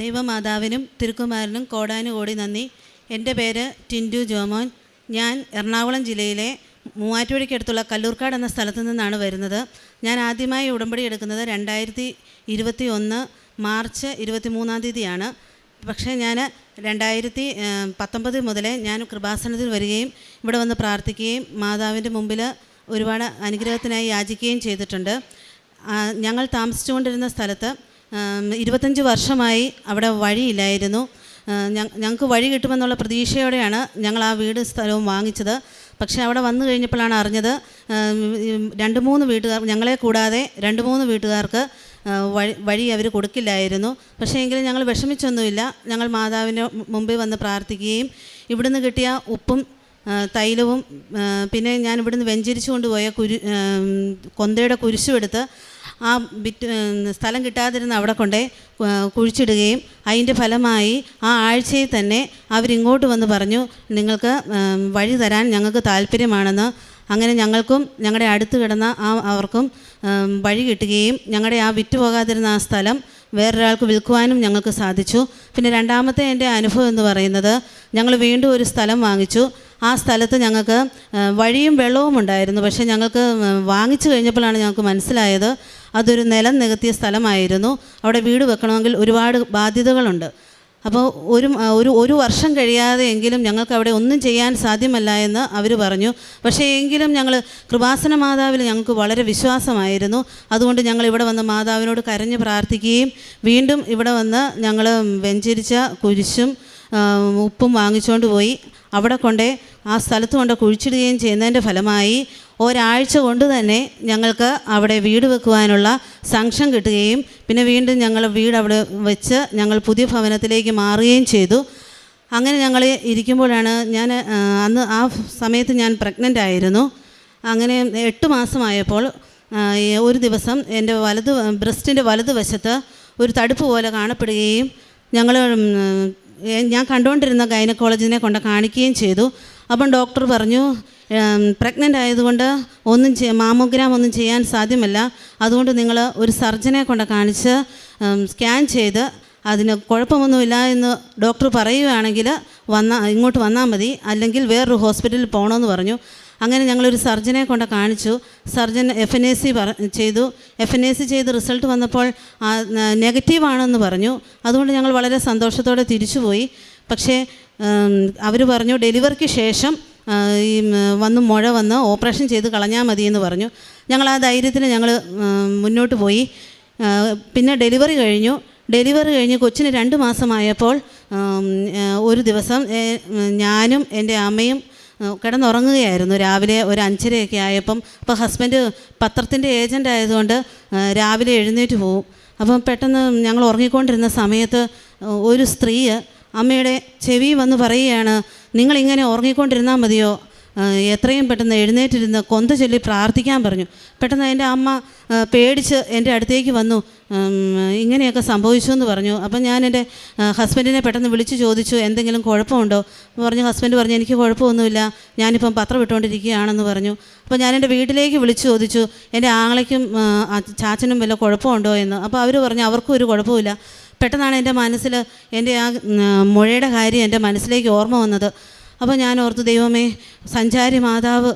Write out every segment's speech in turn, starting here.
ദൈവമാതാവിനും തിരുക്കുമാരനും കോടാനുകോടി നന്ദി. എന്റെ പേര് ടിൻഡു ജോമോൻ. ഞാൻ എറണാകുളം ജില്ലയിലെ മൂവാറ്റുപുഴയ്ക്കടുത്തുള്ള കല്ലൂർക്കാട് എന്ന സ്ഥലത്തു നിന്നാണ് വരുന്നത്. ഞാൻ ആദ്യമായി ഉടമ്പടി എടുക്കുന്നത് രണ്ടായിരത്തി ഇരുപത്തി ഒന്ന് മാർച്ച് ഇരുപത്തി മൂന്നാം തീയതിയാണ്. പക്ഷേ ഞാൻ രണ്ടായിരത്തി പത്തൊമ്പത് മുതലേ ഞാൻ കൃപാസനത്തിൽ വരികയും ഇവിടെ വന്ന് പ്രാർത്ഥിക്കുകയും മാതാവിന്റെ മുമ്പിൽ ഒരുപാട് അനുഗ്രഹത്തിനായി യാചിക്കുകയും ചെയ്തിട്ടുണ്ട്. ഞങ്ങൾ താമസിച്ചുകൊണ്ടിരുന്ന സ്ഥലത്ത് ഇരുപത്തഞ്ച് വർഷമായി അവിടെ വഴിയില്ലായിരുന്നു. ഞങ്ങൾക്ക് വഴി കിട്ടുമെന്നുള്ള പ്രതീക്ഷയോടെയാണ് ഞങ്ങൾ ആ വീട് സ്ഥലവും വാങ്ങിച്ചത്. പക്ഷേ അവിടെ വന്നു കഴിഞ്ഞപ്പോഴാണ് അറിഞ്ഞത് രണ്ട് മൂന്ന് വീട്ടുകാർ ഞങ്ങളെ കൂടാതെ രണ്ട് മൂന്ന് വീട്ടുകാർക്ക് വഴി വഴി അവർ കൊടുക്കില്ലായിരുന്നു. പക്ഷേ എങ്കിലും ഞങ്ങൾ വിഷമിച്ചൊന്നുമില്ല. ഞങ്ങൾ മാതാവിന്റെ മുമ്പിൽ വന്ന് പ്രാർത്ഥിക്കുകയും ഇവിടുന്ന് കിട്ടിയ ഉപ്പും തൈലവും പിന്നെ ഞാൻ ഇവിടുന്ന് വെഞ്ചരിച്ചു കൊണ്ടുപോയ കുരു കൊന്തയുടെ കുരിശും എടുത്ത് ആ വിറ്റ് സ്ഥലം കിട്ടാതിരുന്ന അവിടെ കൊണ്ടേ കുഴിച്ചിടുകയും അതിന്റെ ഫലമായി ആ ആഴ്ചയിൽ തന്നെ അവരിങ്ങോട്ട് വന്ന് പറഞ്ഞു നിങ്ങൾക്ക് വഴി തരാൻ ഞങ്ങൾക്ക് താല്പര്യമാണെന്ന് അങ്ങനെ ഞങ്ങൾക്കും ഞങ്ങളുടെ അടുത്ത് കിടന്ന ആ അവർക്കും വഴി കിട്ടുകയും ഞങ്ങളുടെ ആ വിറ്റ് പോകാതിരുന്ന ആ സ്ഥലം വേറൊരാൾക്ക് വിൽക്കുവാനും ഞങ്ങൾക്ക് സാധിച്ചു. പിന്നെ രണ്ടാമത്തെ എന്റെ അനുഭവം എന്ന് പറയുന്നത് ഞങ്ങൾ വീണ്ടും ഒരു സ്ഥലം വാങ്ങിച്ചു. ആ സ്ഥലത്ത് ഞങ്ങൾക്ക് വഴിയും വെള്ളവും ഉണ്ടായിരുന്നു. പക്ഷേ ഞങ്ങൾക്ക് വാങ്ങിച്ചു കഴിഞ്ഞപ്പോഴാണ് ഞങ്ങൾക്ക് മനസ്സിലായത് അതൊരു നിലം നികത്തിയ സ്ഥലമായിരുന്നു. അവിടെ വീട് വെക്കണമെങ്കിൽ ഒരുപാട് ബാധ്യതകളുണ്ട്. അപ്പോൾ ഒരു ഒരു ഒരു വർഷം കഴിയാതെ എങ്കിലും ഞങ്ങൾക്ക് അവിടെ ഒന്നും ചെയ്യാൻ സാധ്യമല്ല എന്ന് അവർ പറഞ്ഞു. പക്ഷേ എങ്കിലും ഞങ്ങൾ കൃപാസന മാതാവിൽ ഞങ്ങൾക്ക് വളരെ വിശ്വാസമായിരുന്നു. അതുകൊണ്ട് ഞങ്ങൾ ഇവിടെ വന്ന് മാതാവിനോട് കരഞ്ഞ് പ്രാർത്ഥിക്കുകയും വീണ്ടും ഇവിടെ വന്ന് ഞങ്ങൾ വെഞ്ചരിച്ച കുരിശും ഉപ്പും വാങ്ങിച്ചുകൊണ്ട് പോയി. അവിടെ കൊണ്ടേ ആ സ്ഥലത്ത് കൊണ്ട് കുഴിച്ചിടുകയും ചെയ്യുന്നതിന്റെ ഫലമായി ഒരാഴ്ച കൊണ്ട് തന്നെ ഞങ്ങൾക്ക് അവിടെ വീട് വെക്കുവാനുള്ള സംഘം കിട്ടുകയും പിന്നെ വീണ്ടും ഞങ്ങൾ വീട് അവിടെ വെച്ച് ഞങ്ങൾ പുതിയ ഭവനത്തിലേക്ക് മാറുകയും ചെയ്തു. അങ്ങനെ ഞങ്ങൾ ഇരിക്കുമ്പോഴാണ് ഞാൻ അന്ന് ആ സമയത്ത് ഞാൻ പ്രഗ്നന്റ് ആയിരുന്നു. അങ്ങനെ എട്ട് മാസമായപ്പോൾ ഒരു ദിവസം എന്റെ വലത് ബ്രസ്റ്റിന്റെ വലത് വശത്ത് ഒരു തടുപ്പ് പോലെ കാണപ്പെടുകയും ഞങ്ങൾ ഞാൻ കണ്ടുകൊണ്ടിരുന്ന ഗൈനക്കോളജിനെ കൊണ്ട് കാണിക്കുകയും ചെയ്തു. അപ്പം ഡോക്ടർ പറഞ്ഞു പ്രഗ്നന്റ് ആയതുകൊണ്ട് ഒന്നും ചെയ്യാൻ മാമോഗ്രാം ഒന്നും ചെയ്യാൻ സാധ്യമല്ല. അതുകൊണ്ട് നിങ്ങൾ ഒരു സർജനെ കൊണ്ട് കാണിച്ച് സ്കാൻ ചെയ്ത് അതിന് കുഴപ്പമൊന്നുമില്ല എന്ന് ഡോക്ടർ പറയുകയാണെങ്കിൽ വന്നാൽ ഇങ്ങോട്ട് വന്നാൽ മതി. അല്ലെങ്കിൽ വേറൊരു ഹോസ്പിറ്റലിൽ പോകണമെന്ന് പറഞ്ഞു. അങ്ങനെ ഞങ്ങളൊരു സർജനെ കൊണ്ട് കാണിച്ചു. Surgeon F N A C പറ ചെയ്തു. എഫ് എൻ എ സി ചെയ്ത് റിസൾട്ട് വന്നപ്പോൾ നെഗറ്റീവാണെന്ന് പറഞ്ഞു. അതുകൊണ്ട് ഞങ്ങൾ വളരെ സന്തോഷത്തോടെ തിരിച്ചുപോയി. പക്ഷേ അവർ പറഞ്ഞു ഡെലിവറിക്ക് ശേഷം ഈ വന്ന് മുഴ വന്ന് ഓപ്പറേഷൻ ചെയ്ത് കളഞ്ഞാൽ മതി എന്ന് പറഞ്ഞു. ഞങ്ങൾ ആ ധൈര്യത്തിൽ ഞങ്ങൾ മുന്നോട്ട് പോയി. പിന്നെ ഡെലിവറി കഴിഞ്ഞു. ഡെലിവറി കഴിഞ്ഞ് കൊച്ചിന് രണ്ട് മാസമായപ്പോൾ ഒരു ദിവസം ഞാനും എന്റെ അമ്മയും കിടന്നുറങ്ങുകയായിരുന്നു. രാവിലെ ഒരു അഞ്ചരയൊക്കെ ആയപ്പം അപ്പോൾ ഹസ്ബൻഡ് പത്രത്തിന്റെ ഏജന്റ് ആയതുകൊണ്ട് രാവിലെ എഴുന്നേറ്റ് പോവും. അപ്പം പെട്ടെന്ന് ഞങ്ങൾ ഉറങ്ങിക്കൊണ്ടിരുന്ന സമയത്ത് ഒരു സ്ത്രീ അമ്മയുടെ ചെവി വന്ന് പറയുകയാണ് നിങ്ങളിങ്ങനെ ഉറങ്ങിക്കൊണ്ടിരുന്നാൽ മതിയോ? എത്രയും പെട്ടെന്ന് എഴുന്നേറ്റിരുന്ന് കൊന്ത ചൊല്ലി പ്രാർത്ഥിക്കാൻ പറഞ്ഞു. പെട്ടെന്ന് എന്റെ അമ്മ പേടിച്ച് എന്റെ അടുത്തേക്ക് വന്നു. ഇങ്ങനെയൊക്കെ സംഭവിച്ചു എന്ന് പറഞ്ഞു. അപ്പം ഞാൻ എന്റെ ഹസ്ബൻഡിനെ പെട്ടെന്ന് വിളിച്ച് ചോദിച്ചു എന്തെങ്കിലും കുഴപ്പമുണ്ടോ? പറഞ്ഞു ഹസ്ബൻഡ് പറഞ്ഞു എനിക്ക് കുഴപ്പമൊന്നുമില്ല. ഞാനിപ്പം പത്രം ഇട്ടുകൊണ്ടിരിക്കുകയാണെന്ന് പറഞ്ഞു. അപ്പോൾ ഞാൻ എന്റെ വീട്ടിലേക്ക് വിളിച്ച് ചോദിച്ചു എന്റെ ആങ്ങളയ്ക്കും ചാച്ചനും വല്ല കുഴപ്പമുണ്ടോ? എന്ന്. അപ്പോൾ അവർ പറഞ്ഞു അവർക്കും ഒരു കുഴപ്പമില്ല പെട്ടെന്നാണ് എന്റെ മനസ്സിൽ എന്റെ ആ മുഴയുടെ കാര്യം എന്റെ മനസ്സിലേക്ക് ഓർമ്മ വന്നത്. അപ്പോൾ ഞാൻ ഓർത്തു ദൈവമേ സഞ്ചാരി മാതാവ്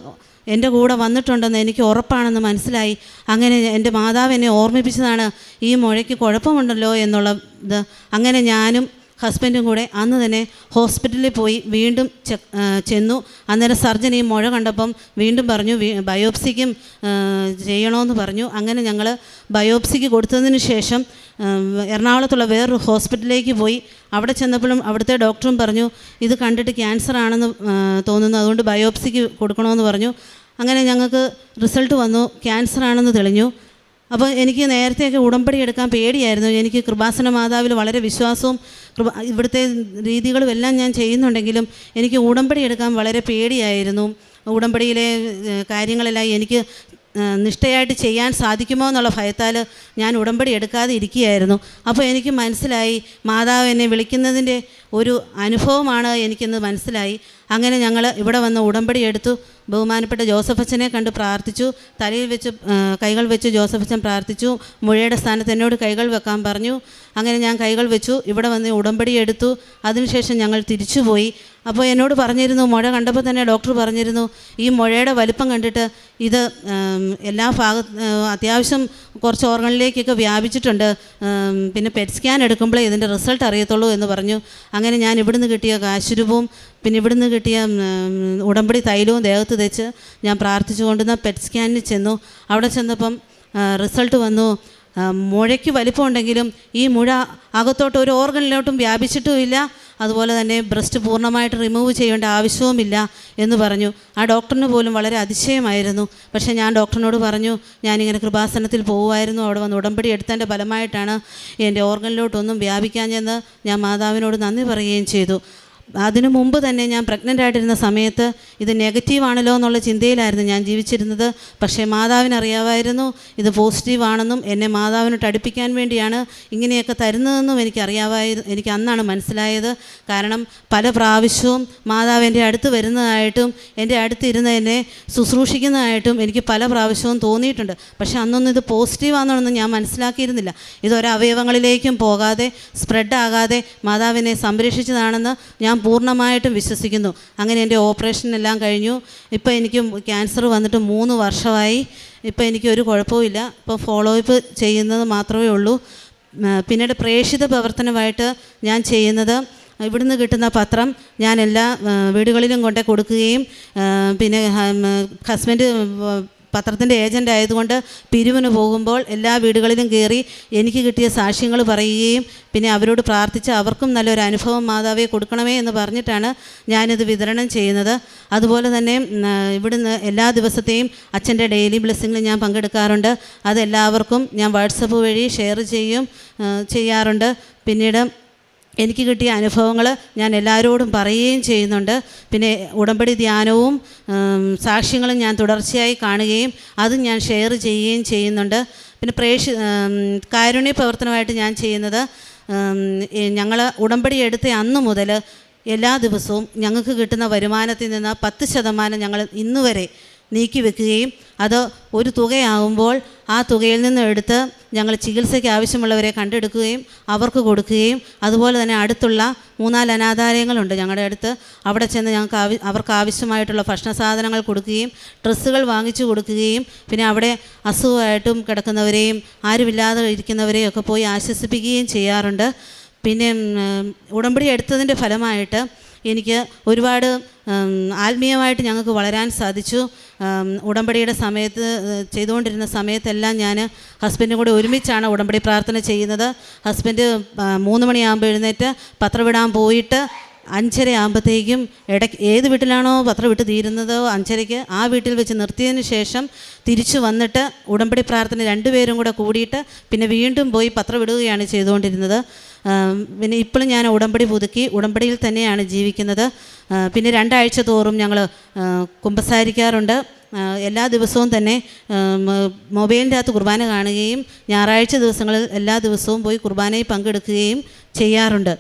എന്റെ കൂടെ വന്നിട്ടുണ്ടെന്ന് എനിക്ക് ഉറപ്പാണെന്ന് മനസ്സിലായി. അങ്ങനെ എന്റെ മാതാവ് എന്നെ ഓർമ്മിപ്പിച്ചതാണ് ഈ മുഴയ്ക്ക് കുഴപ്പമുണ്ടല്ലോ എന്നുള്ള അങ്ങനെ ഞാനും ഹസ്ബൻഡും കൂടെ അന്ന് തന്നെ ഹോസ്പിറ്റലിൽ പോയി വീണ്ടും ചെന്നു. അന്നേരം സർജൻ ഈ മുഴ കണ്ടപ്പം വീണ്ടും പറഞ്ഞു ബയോപ്സിക്കും ചെയ്യണമെന്ന് പറഞ്ഞു. അങ്ങനെ ഞങ്ങൾ ബയോപ്സിക്ക് കൊടുത്തതിന് ശേഷം എറണാകുളത്തുള്ള വേറൊരു ഹോസ്പിറ്റലിലേക്ക് പോയി. അവിടെ ചെന്നപ്പോഴും അവിടുത്തെ ഡോക്ടറും പറഞ്ഞു ഇത് കണ്ടിട്ട് ക്യാൻസർ ആണെന്ന് തോന്നുന്നു. അതുകൊണ്ട് ബയോപ്സിക്ക് കൊടുക്കണമെന്ന് പറഞ്ഞു. അങ്ങനെ ഞങ്ങൾക്ക് റിസൾട്ട് വന്നു. ക്യാൻസർ ആണെന്ന് തെളിഞ്ഞു. അപ്പോൾ എനിക്ക് നേരത്തെയൊക്കെ ഉടമ്പടി എടുക്കാൻ പേടിയായിരുന്നു. എനിക്ക് കൃപാസന മാതാവിൽ വളരെ വിശ്വാസവും ഇവിടുത്തെ രീതികളും എല്ലാം ഞാൻ ചെയ്യുന്നുണ്ടെങ്കിലും എനിക്ക് ഉടമ്പടി എടുക്കാൻ വളരെ പേടിയായിരുന്നു. ഉടമ്പടിയിലെ കാര്യങ്ങളെല്ലാം എനിക്ക് നിഷ്ഠയായിട്ട് ചെയ്യാൻ സാധിക്കുമോ എന്നുള്ള ഭയത്താൽ ഞാൻ ഉടമ്പടി എടുക്കാതെ ഇരിക്കുകയായിരുന്നു. അപ്പോൾ എനിക്ക് മനസ്സിലായി മാതാവ് എന്നെ വിളിക്കുന്നതിന്റെ ഒരു അനുഭവമാണ് എനിക്കിന്ന് മനസ്സിലായി. അങ്ങനെ ഞങ്ങൾ ഇവിടെ വന്ന് ഉടമ്പടി എടുത്തു. ബഹുമാനപ്പെട്ട ജോസഫച്ചനെ കണ്ട് പ്രാർത്ഥിച്ചു. തലയിൽ വെച്ച് കൈകൾ വെച്ച് ജോസഫച്ചൻ പ്രാർത്ഥിച്ചു. മുഴയുടെ സ്ഥാനത്ത് എന്നോട് കൈകൾ വെക്കാൻ പറഞ്ഞു. അങ്ങനെ ഞാൻ കൈകൾ വെച്ചു. ഇവിടെ വന്ന് ഉടമ്പടി എടുത്തു. അതിനുശേഷം ഞങ്ങൾ തിരിച്ചുപോയി. അപ്പോൾ എന്നോട് പറഞ്ഞിരുന്നു മുഴ കണ്ടപ്പോൾ തന്നെ ഡോക്ടർ പറഞ്ഞിരുന്നു ഈ മുഴയുടെ വലിപ്പം കണ്ടിട്ട് ഇത് എല്ലാ ഭാഗ അത്യാവശ്യം കുറച്ച് ഓർഗണിലേക്കൊക്കെ വ്യാപിച്ചിട്ടുണ്ട്. പിന്നെ പെറ്റ് സ്കാൻ എടുക്കുമ്പോഴേ ഇതിന്റെ റിസൾട്ട് അറിയത്തുള്ളൂ എന്ന് പറഞ്ഞു. അങ്ങനെ ഞാൻ ഇവിടുന്ന് കിട്ടിയ കാശുരൂപവും പിന്നെ ഇവിടുന്ന് കിട്ടിയ ഉടമ്പടി തൈലവും ദേഹത്ത് തെച്ച് ഞാൻ പ്രാർത്ഥിച്ചു കൊണ്ടുവന്ന പെറ്റ് സ്കാനിൽ ചെന്നു. അവിടെ ചെന്നപ്പം റിസൾട്ട് വന്നു. മുഴയ്ക്ക് മുഴയ്ക്ക് വലിപ്പമുണ്ടെങ്കിലും ഈ മുഴ അകത്തോട്ട് ഒരു ഓർഗനിലോട്ടും വ്യാപിച്ചിട്ടുമില്ല. അതുപോലെ തന്നെ ബ്രസ്റ്റ് പൂർണമായിട്ട് റിമൂവ് ചെയ്യേണ്ട ആവശ്യവുമില്ല എന്ന് പറഞ്ഞു. ആ ഡോക്ടറിന് പോലും വളരെ അതിശയമായിരുന്നു. പക്ഷേ ഞാൻ ഡോക്ടറിനോട് പറഞ്ഞു ഞാനിങ്ങനെ കൃപാസനത്തിൽ പോകുമായിരുന്നു അവിടെ വന്ന് ഉടമ്പടി എടുത്തതിന്റെ ഫലമായിട്ടാണ് എന്റെ ഓർഗനിലോട്ടൊന്നും വ്യാപിക്കാഞ്ഞെന്ന് ഞാൻ മാതാവിനോട് നന്ദി പറയുകയും ചെയ്തു. അതിനു മുമ്പ് തന്നെ ഞാൻ പ്രഗ്നന്റ് ആയിട്ടിരുന്ന സമയത്ത് ഇത് നെഗറ്റീവ് ആണല്ലോ എന്നുള്ള ചിന്തയിലായിരുന്നു ഞാൻ ജീവിച്ചിരുന്നത്. പക്ഷേ മാതാവിനറിയാമായിരുന്നു ഇത് പോസിറ്റീവ് ആണെന്നും എന്നെ മാതാവിനോട്ട് അടുപ്പിക്കാൻ വേണ്ടിയാണ് ഇങ്ങനെയൊക്കെ തരുന്നതെന്നും എനിക്ക് അറിയാമായിരുന്നു എനിക്ക് അന്നാണ് മനസ്സിലായത്. കാരണം പല പ്രാവശ്യവും മാതാവ് എന്റെ അടുത്ത് വരുന്നതായിട്ടും എന്റെ അടുത്തിരുന്ന് എന്നെ ശുശ്രൂഷിക്കുന്നതായിട്ടും എനിക്ക് പല പ്രാവശ്യവും തോന്നിയിട്ടുണ്ട്. പക്ഷേ അന്നൊന്നും ഇത് പോസിറ്റീവ് ആണെന്നൊന്നും ഞാൻ മനസ്സിലാക്കിയിരുന്നില്ല. ഇതൊരവയവങ്ങളിലേക്കും പോകാതെ സ്പ്രെഡ് ആകാതെ മാതാവിനെ സംരക്ഷിച്ചതാണെന്ന് ഞാൻ പൂർണമായിട്ടും വിശ്വസിക്കുന്നു. അങ്ങനെ എന്റെ ഓപ്പറേഷൻ എല്ലാം കഴിഞ്ഞു. ഇപ്പോൾ എനിക്ക് ക്യാൻസർ വന്നിട്ട് മൂന്ന് വർഷമായി. ഇപ്പോൾ എനിക്ക് ഒരു കുഴപ്പവുമില്ല. ഇപ്പോൾ ഫോളോ അപ്പ് ചെയ്യുന്നത് മാത്രമേ ഉള്ളൂ. പിന്നീട് പ്രേക്ഷിത പ്രവർത്തനമായിട്ട് ഞാൻ ചെയ്യുന്നത് ഇവിടുന്ന് കിട്ടുന്ന പത്രം ഞാൻ എല്ലാ വീടുകളിലും കൊണ്ടേ കൊടുക്കുകയും പിന്നെ ഹസ്ബൻഡ് പത്രത്തിന്റെ ഏജന്റ് ആയതുകൊണ്ട് പിരിവിന് പോകുമ്പോൾ എല്ലാ വീടുകളിലും കയറി എനിക്ക് കിട്ടിയ സാക്ഷ്യങ്ങൾ പറയുകയും പിന്നെ അവരോട് പ്രാർത്ഥിച്ച് അവർക്കും നല്ലൊരു അനുഭവം മാതാവെ കൊടുക്കണമേ എന്ന് പറഞ്ഞിട്ടാണ് ഞാനിത് വിതരണം ചെയ്യുന്നത്. അതുപോലെ തന്നെ ഇവിടുന്ന് എല്ലാ ദിവസത്തെയും അച്ഛന്റെ ഡെയിലി ബ്ലെസ്സിങ്ങിൽ ഞാൻ പങ്കെടുക്കാറുണ്ട്. അതെല്ലാവർക്കും ഞാൻ വാട്സപ്പ് വഴി ഷെയർ ചെയ്യും ചെയ്യാറുണ്ട്. പിന്നീട് എനിക്ക് കിട്ടിയ അനുഭവങ്ങൾ ഞാൻ എല്ലാവരോടും പറയുകയും ചെയ്യുന്നുണ്ട്. പിന്നെ ഉടമ്പടി ധ്യാനവും സാക്ഷ്യങ്ങളും ഞാൻ തുടർച്ചയായി കാണുകയും അതും ഞാൻ ഷെയർ ചെയ്യുകയും ചെയ്യുന്നുണ്ട്. പിന്നെ പ്രേക്ഷ കാരുണ്യ പ്രവർത്തനമായിട്ട് ഞാൻ ചെയ്യുന്നത് ഞങ്ങൾ ഉടമ്പടി എടുത്ത അന്ന് മുതൽ എല്ലാ ദിവസവും ഞങ്ങൾക്ക് കിട്ടുന്ന വരുമാനത്തിൽ നിന്ന് പത്ത് ശതമാനം ഞങ്ങൾ ഇന്നുവരെ നീക്കി വെക്കുകയും അത് ഒരു തുകയാകുമ്പോൾ ആ തുകയിൽ നിന്ന് എടുത്ത് ഞങ്ങൾ ചികിത്സയ്ക്ക് ആവശ്യമുള്ളവരെ കണ്ടെടുക്കുകയും അവർക്ക് കൊടുക്കുകയും അതുപോലെ തന്നെ അടുത്തുള്ള മൂന്നാൽ അനാഥാലയങ്ങളുണ്ട് ഞങ്ങളുടെ അടുത്ത്. അവിടെ ചെന്ന് ഞങ്ങൾക്ക് അവർക്ക് ആവശ്യമായിട്ടുള്ള ഭക്ഷണ സാധനങ്ങൾ കൊടുക്കുകയും ഡ്രസ്സുകൾ വാങ്ങിച്ചു കൊടുക്കുകയും പിന്നെ അവിടെ അസുഖമായിട്ടും കിടക്കുന്നവരെയും ആരുമില്ലാതെ ഇരിക്കുന്നവരെയും ഒക്കെ പോയി ആശ്വസിപ്പിക്കുകയും ചെയ്യാറുണ്ട്. പിന്നെ ഉടമ്പടി എടുത്തതിന്റെ ഫലമായിട്ട് എനിക്ക് ഒരുപാട് ആത്മീയമായിട്ട് ഞങ്ങൾക്ക് വളരാൻ സാധിച്ചു. ഉടമ്പടിയുടെ സമയത്ത് ചെയ്തുകൊണ്ടിരുന്ന സമയത്തെല്ലാം ഞാൻ ഹസ്ബൻഡും കൂടെ ഒരുമിച്ചാണ് ഉടമ്പടി പ്രാർത്ഥന ചെയ്യുന്നത്. ഹസ്ബൻഡ് മൂന്ന് മണിയാകുമ്പോൾ എഴുന്നേറ്റ് പത്രം വിടാൻ പോയിട്ട് അഞ്ചര ആകുമ്പോഴത്തേക്കും ഇടയ്ക്ക് ഏത് വീട്ടിലാണോ പത്രം വിട്ട് തീരുന്നതോ അഞ്ചരയ്ക്ക് ആ വീട്ടിൽ വെച്ച് നിർത്തിയതിന് ശേഷം തിരിച്ചു വന്നിട്ട് ഉടമ്പടി പ്രാർത്ഥന രണ്ടുപേരും കൂടെ കൂടിയിട്ട് പിന്നെ വീണ്ടും പോയി പത്രം വിടുകയാണ് ചെയ്തുകൊണ്ടിരുന്നത്. പിന്നെ ഇപ്പോഴും ഞാൻ ഉടമ്പടി പുതുക്കി ഉടമ്പടിയിൽ തന്നെയാണ് ജീവിക്കുന്നത്. പിന്നെ രണ്ടാഴ്ച തോറും ഞങ്ങൾ കുമ്പസാരിക്കാറുണ്ട്. എല്ലാ ദിവസവും തന്നെ മൊബൈലിന്റെ അകത്ത് കുർബാന കാണുകയും ഞായറാഴ്ച ദിവസങ്ങളിൽ എല്ലാ ദിവസവും പോയി കുർബാനയിൽ പങ്കെടുക്കുകയും ചെയ്യാറുണ്ട്.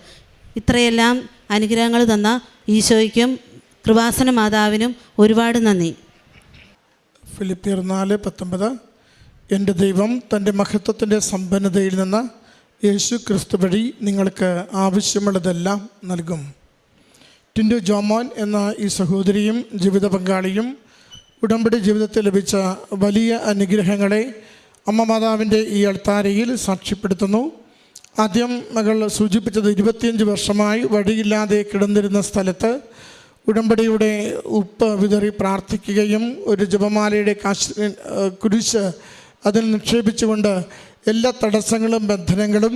ഇത്രയെല്ലാം അനുഗ്രഹങ്ങൾ തന്ന ഈശോയ്ക്കും കൃപാസന മാതാവിനും ഒരുപാട് നന്ദി. ഫിലിപ്പിയർ നാല് പത്തൊമ്പത് എന്റെ ദൈവം തന്റെ മഹത്വത്തിന്റെ സമ്പന്നതയിൽ നിന്ന് യേശു ക്രിസ്തു വഴി നിങ്ങൾക്ക് ആവശ്യമുള്ളതെല്ലാം നൽകും. ടിൻഡു ജോമോൻ എന്ന ഈ സഹോദരിയും ജീവിത പങ്കാളിയും ഉടമ്പടി ജീവിതത്തിൽ ലഭിച്ച വലിയ അനുഗ്രഹങ്ങളെ അമ്മ മാതാവിന്റെ ഈ അൾത്താരയിൽ സാക്ഷ്യപ്പെടുത്തുന്നു. ആദ്യം മകൾ സൂചിപ്പിച്ചത് ഇരുപത്തിയഞ്ച് വർഷമായി വഴിയില്ലാതെ കിടന്നിരുന്ന സ്ഥലത്ത് ഉടമ്പടിയുടെ ഉപ്പ് വിതറി പ്രാർത്ഥിക്കുകയും ഒരു ജപമാലയുടെ കാശ് കുരിശ് അതിൽ നിക്ഷേപിച്ചുകൊണ്ട് എല്ലാ തടസ്സങ്ങളും ബന്ധനങ്ങളും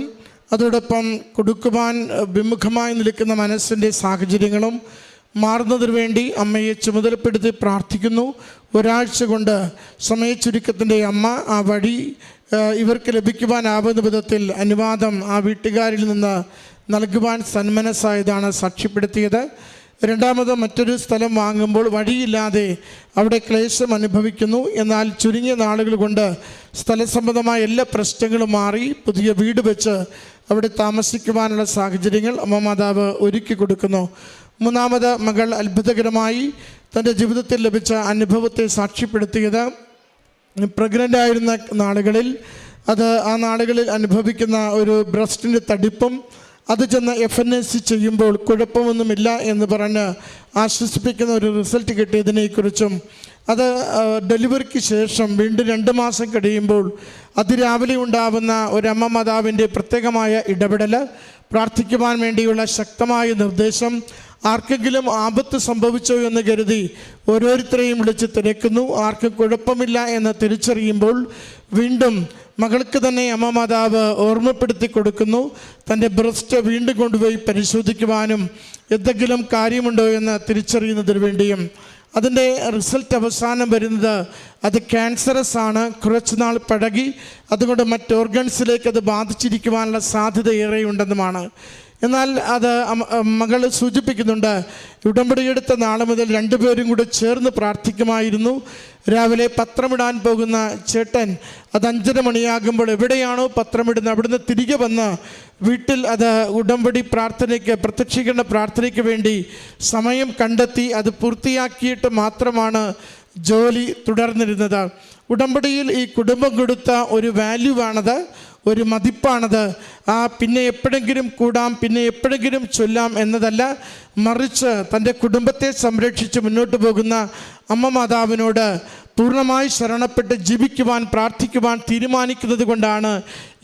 അതോടൊപ്പം കൊടുക്കുവാൻ വിമുഖമായി നിൽക്കുന്ന മനസ്സിന്റെ സാഹചര്യങ്ങളും മാറുന്നതിന് വേണ്ടി അമ്മയെ ചുമതലപ്പെടുത്തി പ്രാർത്ഥിക്കുന്നു. ഒരാഴ്ച കൊണ്ട് സമയച്ചുരുക്കത്തിന്റെ അമ്മ ആ വഴി ഇവർക്ക് ലഭിക്കുവാനാവുന്ന വിധത്തിൽ അനുവാദം ആ വീട്ടുകാരിൽ നിന്ന് നൽകുവാൻ സന്മനസ്സായതാണ് സാക്ഷ്യപ്പെടുത്തിയത്. രണ്ടാമത് മറ്റൊരു സ്ഥലം വാങ്ങുമ്പോൾ വഴിയില്ലാതെ അവിടെ ക്ലേശം അനുഭവിക്കുന്നു. എന്നാൽ ചുരുങ്ങിയ നാളുകൾ കൊണ്ട് സ്ഥലസംബന്ധമായ എല്ലാ പ്രശ്നങ്ങളും മാറി പുതിയ വീട് വെച്ച് അവിടെ താമസിക്കുവാനുള്ള സാഹചര്യങ്ങൾ അമ്മ മാതാവ് ഒരുക്കി കൊടുക്കുന്നു. മൂന്നാമത് മകൾ അത്ഭുതകരമായി തന്റെ ജീവിതത്തിൽ ലഭിച്ച അനുഭവത്തെ സാക്ഷ്യപ്പെടുത്തിയത്. പ്രഗ്നന്റ് ആയിരുന്ന നാളുകളിൽ അത് ആ നാളുകളിൽ അനുഭവിക്കുന്ന ഒരു ബ്രസ്റ്റിന്റെ തടിപ്പും അത് ചെന്ന് എഫ് എൻ എസ് സി ചെയ്യുമ്പോൾ കുഴപ്പമൊന്നുമില്ല എന്ന് പറഞ്ഞ് ആശ്വസിപ്പിക്കുന്ന ഒരു റിസൾട്ട് കിട്ടിയതിനെക്കുറിച്ചും അത് ഡെലിവറിക്ക് ശേഷം വീണ്ടും രണ്ട് മാസം കഴിയുമ്പോൾ അതിരാവിലെ ഉണ്ടാവുന്ന ഒരമ്മ മാതാവിന്റെ പ്രത്യേകമായ ഇടപെടൽ പ്രാർത്ഥിക്കുവാൻ വേണ്ടിയുള്ള ശക്തമായ നിർദ്ദേശം ആർക്കെങ്കിലും ആപത്ത് സംഭവിച്ചോ എന്ന് കരുതി ഓരോരുത്തരെയും വിളിച്ച് തിരക്കുന്നു. ആർക്കും കുഴപ്പമില്ല എന്ന് തിരിച്ചറിയുമ്പോൾ വീണ്ടും മകൾക്ക് തന്നെ അമ്മ മാതാവ് ഓർമ്മപ്പെടുത്തി കൊടുക്കുന്നു. തന്റെ ബ്രസ്റ്റ് വീണ്ടും കൊണ്ടുപോയി പരിശോധിക്കുവാനും എന്തെങ്കിലും കാര്യമുണ്ടോ എന്ന് തിരിച്ചറിയുന്നതിന് വേണ്ടിയും അതിന്റെ റിസൾട്ട് അവസാനം വരുന്നത് അത് ക്യാൻസറസ് ആണ്. കുറച്ച് നാൾ പഴകി അതുകൊണ്ട് മറ്റ് ഓർഗൻസിലേക്ക് അത് ബാധിച്ചിരിക്കുവാനുള്ള സാധ്യത ഏറെയുണ്ടെന്നുമാണ്. എന്നാൽ അത് മകൾ സൂചിപ്പിക്കുന്നുണ്ട്. ഉടമ്പടിയെടുത്ത നാളെ മുതൽ രണ്ടുപേരും കൂടെ ചേർന്ന് പ്രാർത്ഥിക്കുമായിരുന്നു. രാവിലെ പത്രമിടാൻ പോകുന്ന ചേട്ടൻ അത് അഞ്ചര മണിയാകുമ്പോൾ എവിടെയാണോ പത്രമിടുന്നത് അവിടുന്ന് തിരികെ വന്ന് വീട്ടിൽ അത് ഉടമ്പടി പ്രാർത്ഥനയ്ക്ക് പ്രത്യക്ഷീകരണ പ്രാർത്ഥനയ്ക്ക് വേണ്ടി സമയം കണ്ടെത്തി അത് പൂർത്തിയാക്കിയിട്ട് മാത്രമാണ് ജോലി തുടർന്നിരുന്നത്. ഉടമ്പടിയിൽ ഈ കുടുംബം കൊടുത്ത ഒരു വാല്യൂ ആണത്. ഒരു മതിപ്പാണത്. ആ പിന്നെ എപ്പോഴെങ്കിലും കൂടാം പിന്നെ എപ്പോഴെങ്കിലും ചൊല്ലാം എന്നതല്ല മറിച്ച് തന്റെ കുടുംബത്തെ സംരക്ഷിച്ച് മുന്നോട്ട് പോകുന്ന അമ്മ മാതാവിനോട് പൂർണമായി ശരണപ്പെട്ട് ജീവിക്കുവാൻ പ്രാർത്ഥിക്കുവാൻ തീരുമാനിക്കുന്നത് കൊണ്ടാണ്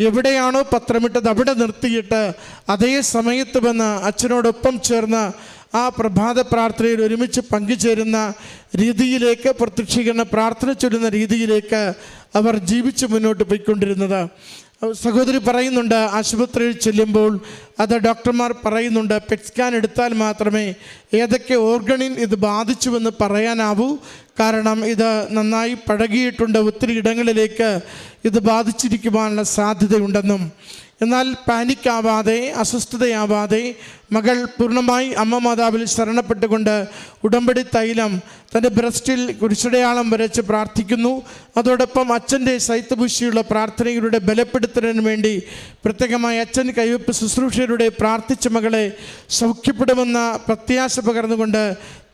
എവിടെയാണോ പത്രമിട്ടത് അവിടെ നിർത്തിയിട്ട് അതേ സമയത്ത് വന്ന് അച്ഛനോടൊപ്പം ചേർന്ന് ആ പ്രഭാത പ്രാർത്ഥനയിൽ ഒരുമിച്ച് പങ്കുചേരുന്ന രീതിയിലേക്ക് പ്രത്യക്ഷീകരണ പ്രാർത്ഥന ചൊല്ലുന്ന രീതിയിലേക്ക് അവർ ജീവിച്ച് മുന്നോട്ട് പോയിക്കൊണ്ടിരുന്നത്. സഹോദരി പറയുന്നുണ്ട് ആശുപത്രിയിൽ ചെല്ലുമ്പോൾ അത് ഡോക്ടർമാർ പറയുന്നുണ്ട് പെറ്റ് സ്കാൻ എടുത്താൽ മാത്രമേ ഏതൊക്കെ ഓർഗണിൻ ഇത് ബാധിച്ചുവെന്ന് പറയാനാവൂ. കാരണം ഇത് നന്നായി പഴകിയിട്ടുണ്ട് ഒത്തിരി ഇടങ്ങളിലേക്ക് ഇത് ബാധിച്ചിരിക്കുവാനുള്ള സാധ്യതയുണ്ടെന്നും. എന്നാൽ പാനിക്കാവാതെ അസ്വസ്ഥതയാവാതെ മകൾ പൂർണമായി അമ്മ മാതാവിൽ ശരണപ്പെട്ടുകൊണ്ട് ഉടമ്പടി തൈലം തന്റെ ബ്രസ്റ്റിൽ കുരിശടയാളം വരച്ച് പ്രാർത്ഥിക്കുന്നു. അതോടൊപ്പം അച്ഛന്റെ ശൈത്യപുഷിയുള്ള പ്രാർത്ഥനകളുടെ ബലപ്പെടുത്തുന്നതിന് വേണ്ടി പ്രത്യേകമായി അച്ഛൻ കൈവപ്പ് ശുശ്രൂഷയിലൂടെ പ്രാർത്ഥിച്ച മകളെ സൗഖ്യപ്പെടുമെന്ന പ്രത്യാശ പകർന്നുകൊണ്ട്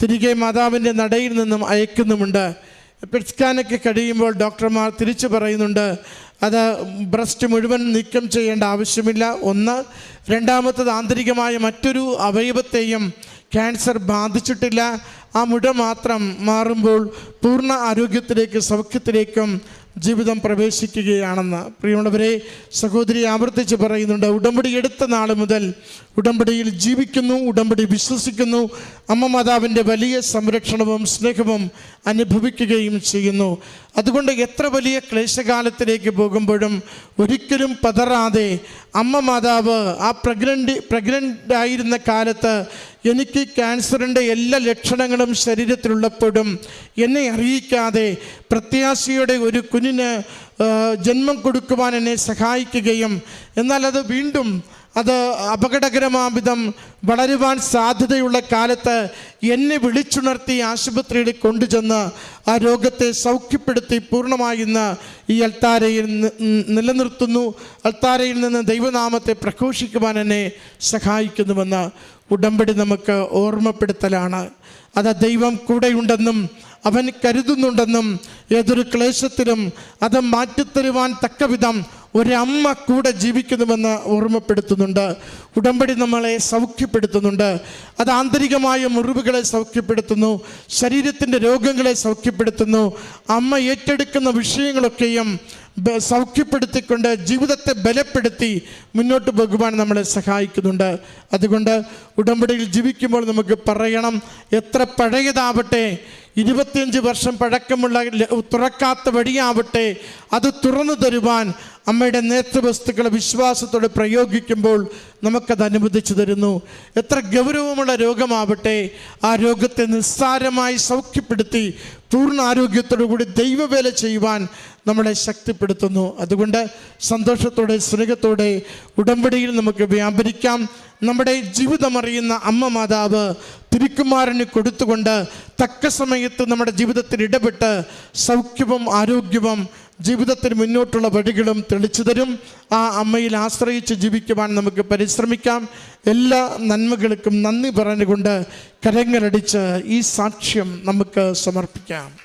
തിരികെ മാതാവിന്റെ നടയിൽ നിന്നും അയക്കുന്നുമുണ്ട്. പെറ്റ് സ്കാനൊക്കെ കഴിയുമ്പോൾ ഡോക്ടർമാർ തിരിച്ചു പറയുന്നുണ്ട് അത് ബ്രസ്റ്റ് മുഴുവൻ നീക്കം ചെയ്യേണ്ട ആവശ്യമില്ല. ഒന്ന് രണ്ടാമത്തത് ആന്തരികമായ മറ്റൊരു അവയവത്തെയും ക്യാൻസർ ബാധിച്ചിട്ടില്ല. ആ മുഴ മാത്രം മാറുമ്പോൾ പൂർണ ആരോഗ്യത്തിലേക്ക് സൗഖ്യത്തിലേക്കും ജീവിതം പ്രവേശിക്കുകയാണെന്ന്. പ്രിയമുള്ളവരെ സഹോദരി ആവർത്തിച്ച് പറയുന്നുണ്ട് ഉടമ്പടി എടുത്ത നാൾ മുതൽ ഉടമ്പടിയിൽ ജീവിക്കുന്നു ഉടമ്പടി വിശ്വസിക്കുന്നു അമ്മ മാതാവിന്റെ വലിയ സംരക്ഷണവും സ്നേഹവും അനുഭവിക്കുകയും ചെയ്യുന്നു. അതുകൊണ്ട് എത്ര വലിയ ക്ലേശകാലത്തിലേക്ക് പോകുമ്പോഴും ഒരിക്കലും പതറാതെ അമ്മ മാതാവ് ആ പ്രഗ്നന്റ് പ്രഗ്നന്റ് ആയിരുന്ന കാലത്ത് എനിക്ക് ക്യാൻസറിന്റെ എല്ലാ ലക്ഷണങ്ങളും ശരീരത്തിലുള്ളപ്പോഴും എന്നെ അറിയിക്കാതെ പ്രത്യാശയുടെ ഒരു കുഞ്ഞിന് ജന്മം കൊടുക്കുവാൻ എന്നെ സഹായിക്കുകയും എന്നാൽ അത് വീണ്ടും അത് അപകടകരമാവിധം വളരുവാൻ സാധ്യതയുള്ള കാലത്ത് എന്നെ വിളിച്ചുണർത്തി ആശുപത്രിയിൽ കൊണ്ടുചെന്ന് ആ രോഗത്തെ സൗഖ്യപ്പെടുത്തി പൂർണമായി ഈ അൽത്താരയിൽ നിലനിർത്തുന്നു. അൽത്താരയിൽ നിന്ന് ദൈവനാമത്തെ പ്രഘോഷിക്കുവാൻ എന്നെ സഹായിക്കുന്നുവെന്ന് ഉടമ്പടി നമുക്ക് ഓർമ്മപ്പെടുത്തലാണ്. അത് ദൈവം കൂടെയുണ്ടെന്നും അവൻ കരുതുന്നുണ്ടെന്നും ഏതൊരു ക്ലേശത്തിലും അത് മാറ്റിത്തരുവാൻ തക്കവിധം ഒരമ്മ കൂടെ ജീവിക്കുന്നുവെന്ന് ഓർമ്മപ്പെടുത്തുന്നുണ്ട്. ഉടമ്പടി നമ്മളെ സൗഖ്യപ്പെടുത്തുന്നുണ്ട്. അത് ആന്തരികമായ മുറിവുകളെ സൗഖ്യപ്പെടുത്തുന്നു. ശരീരത്തിന്റെ രോഗങ്ങളെ സൗഖ്യപ്പെടുത്തുന്നു. അമ്മ ഏറ്റെടുക്കുന്ന വിഷയങ്ങളൊക്കെയും സൗഖ്യപ്പെടുത്തിക്കൊണ്ട് ജീവിതത്തെ ബലപ്പെടുത്തി മുന്നോട്ട് പോകുവാൻ നമ്മളെ സഹായിക്കുന്നുണ്ട്. അതുകൊണ്ട് ഉടമ്പടിയിൽ ജീവിക്കുമ്പോൾ നമുക്ക് പറയണം എത്ര പഴയതാവട്ടെ ഇരുപത്തിയഞ്ച് വർഷം പഴക്കമുള്ള തുറക്കാത്ത വഴിയാവട്ടെ അത് തുറന്നു തരുവാൻ അമ്മയുടെ നേത്രവസ്തുക്കളെ വിശ്വാസത്തോടെ പ്രയോഗിക്കുമ്പോൾ നമുക്കത് അനുവദിച്ചു തരുന്നു. എത്ര ഗൗരവമുള്ള രോഗമാവട്ടെ ആ രോഗത്തെ നിസ്സാരമായി സൗഖ്യപ്പെടുത്തി പൂർണ ആരോഗ്യത്തോടു കൂടി ദൈവവേല ചെയ്യുവാൻ നമ്മളെ ശക്തിപ്പെടുത്തുന്നു. അതുകൊണ്ട് സന്തോഷത്തോടെ സ്നേഹത്തോടെ ഉടമ്പടിയിൽ നമുക്ക് വ്യാപരിക്കാം. നമ്മുടെ ജീവിതമറിയുന്ന അമ്മ മാതാവ് തിരുക്കുമാരന് കൊടുത്തുകൊണ്ട് തക്ക സമയത്ത് നമ്മുടെ ജീവിതത്തിൽ ഇടപെട്ട് സൗഖ്യവും ആരോഗ്യവും ജീവിതത്തിന് മുന്നോട്ടുള്ള വഴികളും തെളിച്ചു തരും. ആ അമ്മയിൽ ആശ്രയിച്ച് ജീവിക്കുവാൻ നമുക്ക് പരിശ്രമിക്കാം. എല്ലാ നന്മകൾക്കും നന്ദി പറഞ്ഞുകൊണ്ട് കരങ്ങളടിച്ച് ഈ സാക്ഷ്യം നമുക്ക് സമർപ്പിക്കാം.